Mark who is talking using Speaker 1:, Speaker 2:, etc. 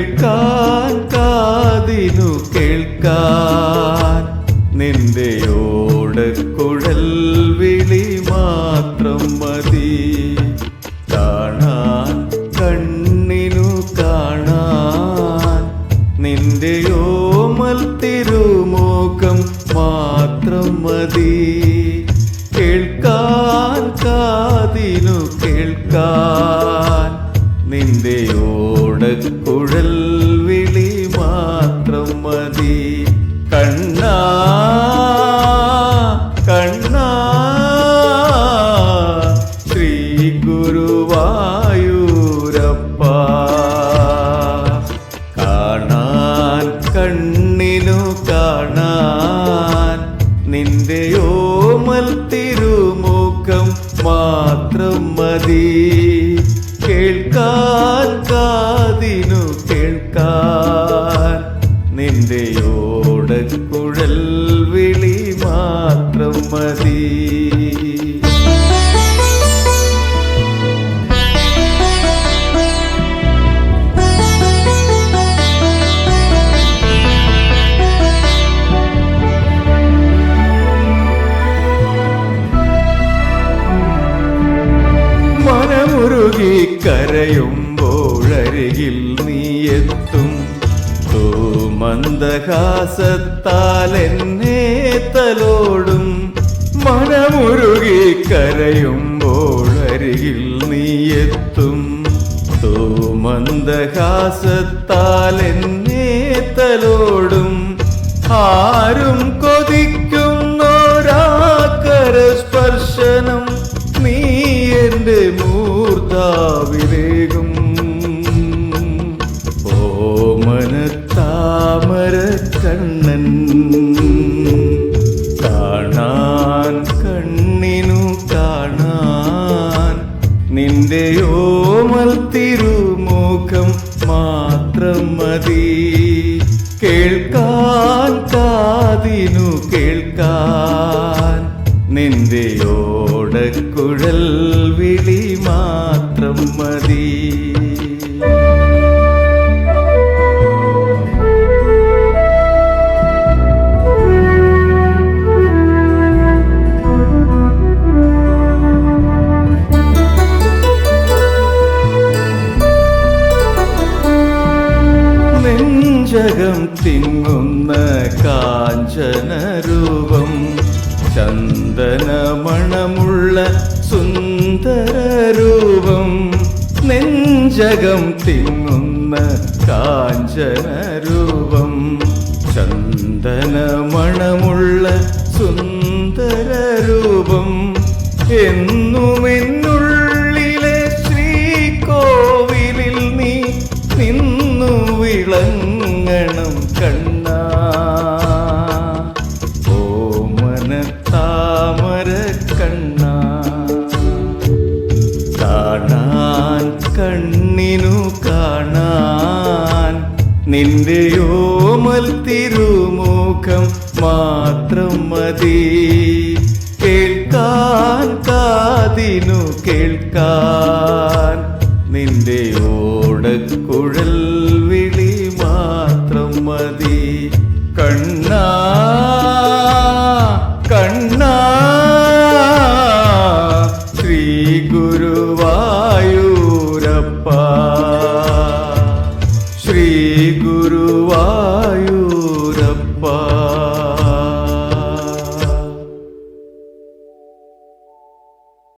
Speaker 1: കേൾക്കാൻ കാതിനു കേൾക്കാൻ. നിന്റെ ഓടക്കുഴൽ വിളി മാത്രം മതി. കാണാൻ കണ്ണിനു കാണാൻ. നിന്റെ ഓമൽ തിരുമുഖം മാത്രം മതി. കേൾക്കാൻ കാതിനു കേൾക്കാൻ. നിന്റെ ഓടക്കുഴൽ വിളി മാത്രം മതി. കണ്ണാ കണ്ണാ. ശ്രീ ഗുരുവായൂരപ്പ. കാണാൻ കണ്ണിനു കാണാൻ നിന്റെ ഓമൽ തിരുമുഖം മാത്രം മതി. കേൾക്കാൻ മാത്രം മതി മനമുരുകി കരയുമ്പോഴരികിൽ നീ എത്തും തൂ മന്ദഹാസത്താൽ എന്നെ തലോടും മനമുരുകി കരയുമ്പോഴരികിൽ നീ എത്തും. തൂ മന്ദഹാസത്താൽ എന്നെ തലോടും. ആരും കൊതിക്കുന്നോരാക്കര സ്പർശനം നീ എന്റെ മൂർത്താവിലേകും ഓമന താമര കണ്ണൻ മാത്രം മതി കേൾക്കാൻ കാതിനു കേൾക്കാൻ. നിന്റെ ഓടക്കുഴൽ വിളി മാത്രം മതി. നെഞ്ചകം തിങ്ങുന്ന കാഞ്ചന രൂപം ചന്ദനമണമുള്ള സുന്ദര രൂപം നെഞ്ചകം തിങ്ങുന്ന കാഞ്ചന രൂപം ചന്ദനമണമുള്ള സുന്ദര കണ്ണിനു കാണാൻ നിന്റെ യോമൽ തിരുമുഖം മാത്രം മതി. കേൾക്കാൻ കാതിനു കേൾക്കാൻ. श्रीगुरुवायु